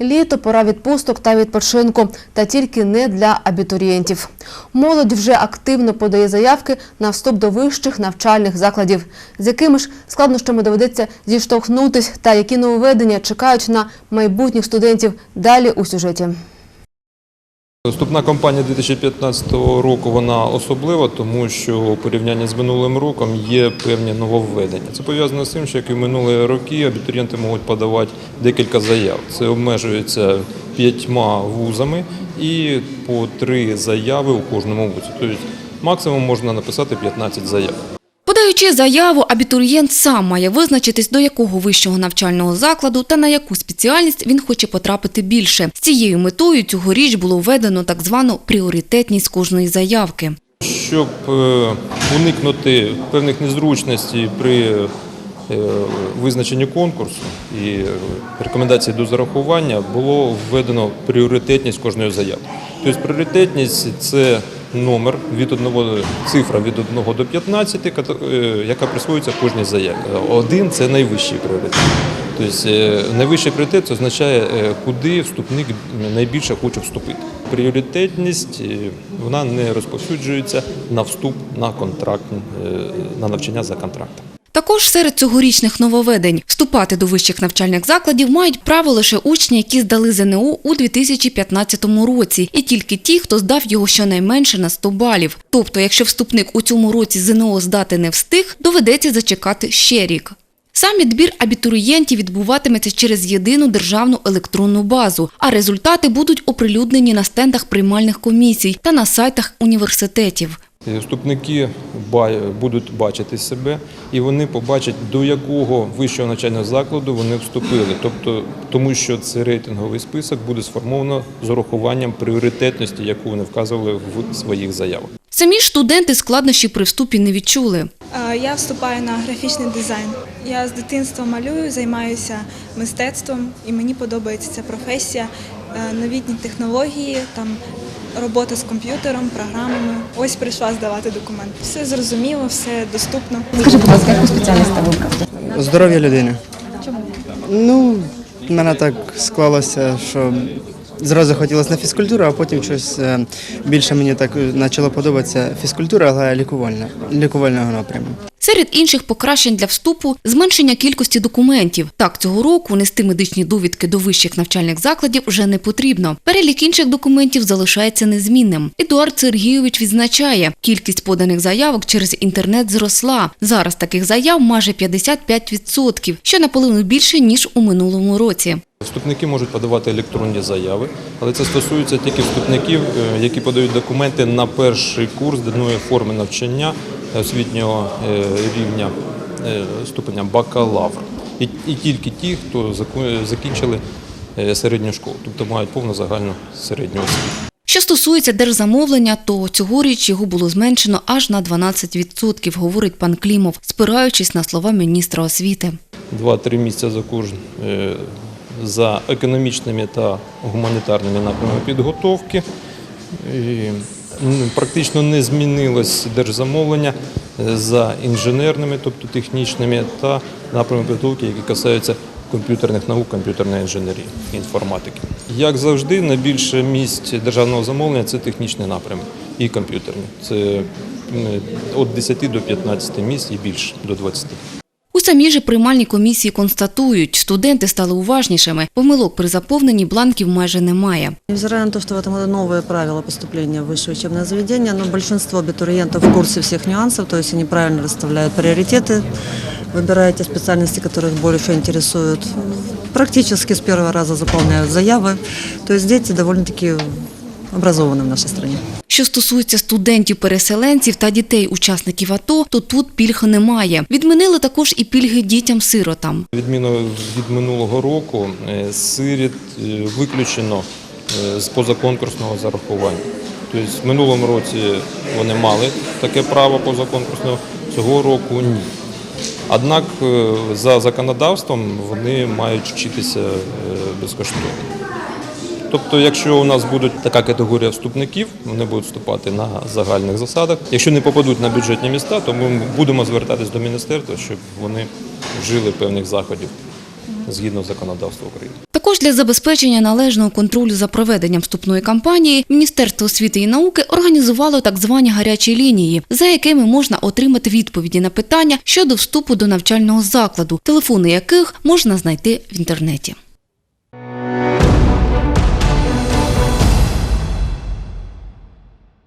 Літо пора відпусток та відпочинку, та тільки не для абітурієнтів. Молодь вже активно подає заявки на вступ до вищих навчальних закладів. З якими ж складнощами доведеться зіштовхнутись та які нововведення чекають на майбутніх студентів далі у сюжеті. Вступна кампанія 2015 року вона особлива, тому що у порівнянні з минулим роком є певні нововведення. Це пов'язано з тим, що як і в минулі роки абітурієнти можуть подавати декілька заяв. Це обмежується п'ятьма вузами і по три заяви у кожному вузі. Тобто максимум можна написати 15 заяв. Подаючи заяву, абітурієнт сам має визначитись, до якого вищого навчального закладу та на яку спеціальність він хоче потрапити більше. З цією метою цьогоріч було введено так звану пріоритетність кожної заявки. Щоб е, уникнути певних незручностей при е, визначенні конкурсу і е, рекомендації до зарахування, було введено пріоритетність кожної заяви. Тобто пріоритетність це номер від одного цифра від 1 до 15, ката- е, яка присвоюється кожній заяві. Один це найвищий пріоритет. Тобто е, найвищий пріоритет це означає, е, куди вступник найбільше хоче вступити. Пріоритетність вона не розповсюджується на вступ на контракт, на навчання за контрактом. Також серед цьогорічних нововведень вступати до вищих навчальних закладів мають право лише учні, які здали ЗНО у 2015 році, і тільки ті, хто здав його щонайменше на 100 балів. Тобто, якщо вступник у цьому році ЗНО здати не встиг, доведеться зачекати ще рік. Сам відбір абітурієнтів відбуватиметься через єдину державну електронну базу, а результати будуть оприлюднені на стендах приймальних комісій та на сайтах університетів. Е, Вступники ба- будуть бачити себе і вони побачать, до якого вищого навчального закладу вони вступили. Тобто, тому що цей рейтинговий список буде сформовано з урахуванням пріоритетності, яку вони вказували в своїх заявах. Самі ж студенти складнощі при вступі не відчули. Я вступаю на графічний дизайн. Я з дитинства малюю, займаюся мистецтвом, і мені подобається ця професія. Е, Новітні технології, там робота з комп'ютером, програмами. Ось прийшла здавати документи. Все зрозуміло, все доступно. Скажи, будь ласка, яку спеціальність вибрав? Здоров'я людини. Чому? Ну, в мене так склалося, що зразу хотілося на фізкультуру, а потім щось е, більше мені так почало подобатися фізкультура, але лікувальна, лікувального напряму. Серед інших покращень для вступу – зменшення кількості документів. Так, цього року нести медичні довідки до вищих навчальних закладів вже не потрібно. Перелік інших документів залишається незмінним. Едуард Сергійович відзначає, кількість поданих заявок через інтернет зросла. Зараз таких заяв майже 55%, що наполовину більше, ніж у минулому році. Вступники можуть подавати електронні заяви, але це стосується тільки вступників, е, які подають документи на перший курс даної форми навчання освітнього е, рівня е, ступеня бакалавр. І, тільки ті, хто закінчили середню школу, тобто мають повну загальну середню освіту. Що стосується держзамовлення, то цьогоріч його було зменшено аж на 12%, говорить пан Клімов, спираючись на слова міністра освіти. Два-три місця за кожен за економічними та гуманітарними напрямами підготовки. І, Практично не змінилось держзамовлення е, за інженерними, тобто технічними, та напрямами підготовки, які касаються комп'ютерних наук, комп'ютерної інженерії, інформатики. Як завжди, найбільше місць державного замовлення це технічний напрям і комп'ютерний. Це від 10 до 15 місць і більше до 20. У самій же приймальній комісії констатують, студенти стали уважнішими, помилок при заповненні бланків майже немає. Невзирая на то, что в этом году новые правила поступления в высшее учебное заведение, но большинство абитуриентов в курсе всех нюансов, то есть они правильно расставляют приоритеты, выбирая те специальности, которые их больше интересуют. Практически с первого раза заполняют заявы. То есть дети довольно-таки образованы в нашей стране. Що стосується студентів-переселенців та дітей-учасників АТО, то тут пільг немає. Відмінили також і пільги дітям-сиротам. Відміну від минулого року е, сиріт е, виключено е, з позаконкурсного зарахування. Тобто в минулому році вони мали таке право позаконкурсного, цього року ні. Однак за законодавством вони мають вчитися безкоштовно. Тобто, якщо у нас буде така категорія вступників, вони будуть вступати на загальних засадах. Якщо не попадуть на бюджетні міста, то ми будемо звертатись до міністерства, щоб вони вжили певних заходів згідно законодавства України. Також для забезпечення належного контролю за проведенням вступної кампанії Міністерство освіти і науки організувало так звані гарячі лінії, за якими можна отримати відповіді на питання щодо вступу до навчального закладу, телефони яких можна знайти в інтернеті.